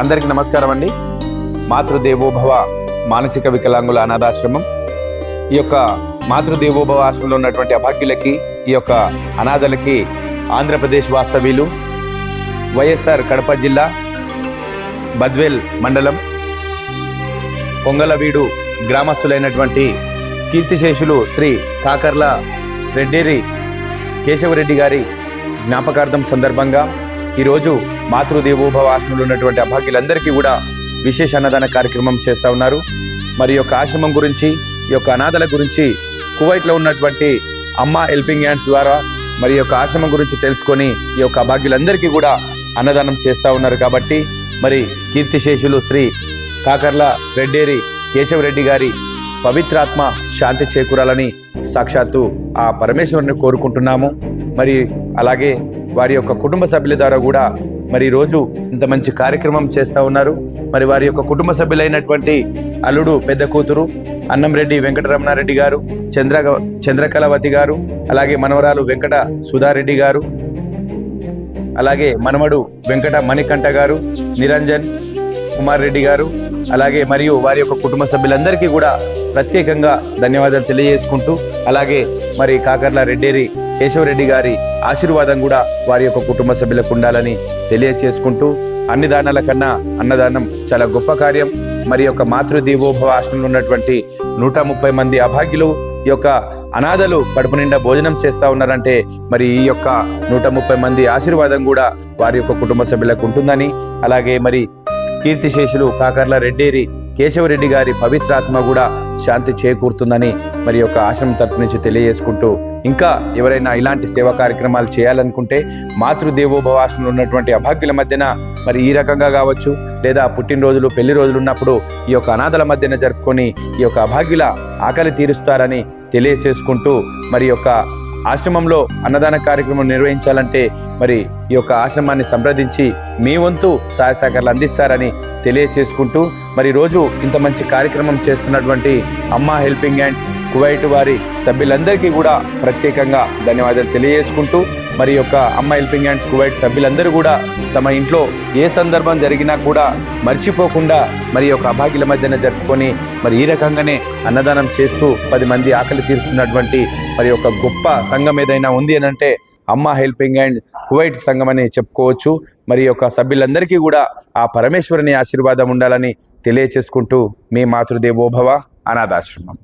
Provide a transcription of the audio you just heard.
అందరికీ నమస్కారం అండి. మాతృదేవోభవ మానసిక వికలాంగుల అనాథాశ్రమం. ఈ యొక్క మాతృదేవోభవ ఆశ్రమంలో ఉన్నటువంటి అభాగ్యులకి ఈ యొక్క అనాథలకి ఆంధ్రప్రదేశ్ వాస్తవ్యులు వైఎస్ఆర్ కడప జిల్లా బద్వేల్ మండలం పొంగలవీడు గ్రామస్తులైనటువంటి కీర్తిశేషులు శ్రీ కాకర్ల రెడ్డేరి కేశవరెడ్డి గారి జ్ఞాపకార్థం సందర్భంగా ఈరోజు మాతృదేవోభవ ఉన్నటువంటి అభాగ్యులందరికీ కూడా విశేష అన్నదాన కార్యక్రమం చేస్తూ ఉన్నారు. మరి యొక్క ఆశ్రమం గురించి ఈ యొక్క అనాథల గురించి కువైట్లో ఉన్నటువంటి అమ్మ హెల్పింగ్ హ్యాండ్స్ ద్వారా మరి యొక్క ఆశ్రమం గురించి తెలుసుకొని ఈ యొక్క అభాగ్యులందరికీ కూడా అన్నదానం చేస్తూ ఉన్నారు కాబట్టి మరి కీర్తిశేషులు శ్రీ కాకర్ల రెడ్డేరి కేశవరెడ్డి గారి పవిత్రాత్మ శాంతి చేకూరాలని సాక్షాత్తు ఆ పరమేశ్వరుని కోరుకుంటున్నాము. మరి అలాగే వారి యొక్క కుటుంబ సభ్యుల ద్వారా కూడా మరి రోజు ఇంత మంచి కార్యక్రమం చేస్తూ ఉన్నారు. మరి వారి యొక్క కుటుంబ సభ్యులైనటువంటి అల్లుడు పెద్ద కూతురు అన్నంరెడ్డి వెంకటరమణారెడ్డి గారు చంద్ర చంద్రకళవతి గారు అలాగే మనవరాలు వెంకట సుధారెడ్డి గారు అలాగే మనవడు వెంకట మణికంఠ గారు నిరంజన్ కుమార్ రెడ్డి గారు అలాగే మరియు వారి యొక్క కుటుంబ సభ్యులందరికీ కూడా ప్రత్యేకంగా ధన్యవాదాలు తెలియజేసుకుంటూ అలాగే మరి కాకర్ల రెడ్డేరి కేశవరెడ్డి గారి ఆశీర్వాదం కూడా వారి యొక్క కుటుంబ సభ్యులకు ఉండాలని తెలియచేసుకుంటూ అన్ని దానాల కన్నా అన్నదానం చాలా గొప్ప కార్యం. మరి యొక్క మాతృదేవోభవ ఆశ్రమంలో ఉన్నటువంటి నూట ముప్పై మంది అభాగ్యులు ఈ యొక్క అనాథలు కడుపు నిండా భోజనం చేస్తూ ఉన్నారంటే మరి ఈ యొక్క నూట ముప్పై మంది ఆశీర్వాదం కూడా వారి యొక్క కుటుంబ సభ్యులకు ఉంటుందని అలాగే మరి కీర్తిశేషులు కాకర్ల రెడ్డేరి కేశవరెడ్డి గారి పవిత్రాత్మ కూడా శాంతి చేకూరుతుందని మరి యొక్క ఆశ్రమం తరపు నుంచి తెలియజేసుకుంటూ ఇంకా ఎవరైనా ఇలాంటి సేవా కార్యక్రమాలు చేయాలనుకుంటే మాతృదేవోభవ ఆశ్రమంలో ఉన్నటువంటి అభాగ్యుల మధ్యన మరి ఈ రకంగా కావచ్చు లేదా పుట్టినరోజులు పెళ్ళి రోజులు ఉన్నప్పుడు ఈ యొక్క అనాథల మధ్యన జరుపుకొని ఈ యొక్క అభాగ్యుల ఆకలి తీరుస్తారని తెలియచేసుకుంటూ మరి యొక్క ఆశ్రమంలో అన్నదాన కార్యక్రమం నిర్వహించాలంటే మరి ఈ యొక్క ఆశ్రమాన్ని సంప్రదించి మీ వంతు సహాయ సహకారాలు అందిస్తారని తెలియచేసుకుంటూ మరి రోజు ఇంత మంచి కార్యక్రమం చేస్తున్నటువంటి అమ్మ హెల్పింగ్ హ్యాండ్స్ కువైట్ వారి సభ్యులందరికీ కూడా ప్రత్యేకంగా ధన్యవాదాలు తెలియజేసుకుంటూ మరి యొక్క అమ్మ హెల్పింగ్ హ్యాండ్స్ కువైట్ సభ్యులందరూ కూడా తమ ఇంట్లో ఏ సందర్భం జరిగినా కూడా మర్చిపోకుండా మరి యొక్క అభాగ్యుల మధ్యన జరుపుకొని మరి ఈ రకంగానే అన్నదానం చేస్తూ పది మంది ఆకలి తీరుస్తున్నటువంటి మరి యొక్క గొప్ప సంఘం ఏదైనా ఉంది అని అంటే అమ్మ హెల్పింగ్ అండ్ కువైట్ సంఘం అని చెప్పుకోవచ్చు. మరి యొక్క సభ్యులందరికీ కూడా ఆ పరమేశ్వరుని ఆశీర్వాదం ఉండాలని తెలియచేసుకుంటూ మీ మాతృదేవోభవ అనాథాశ్రమం.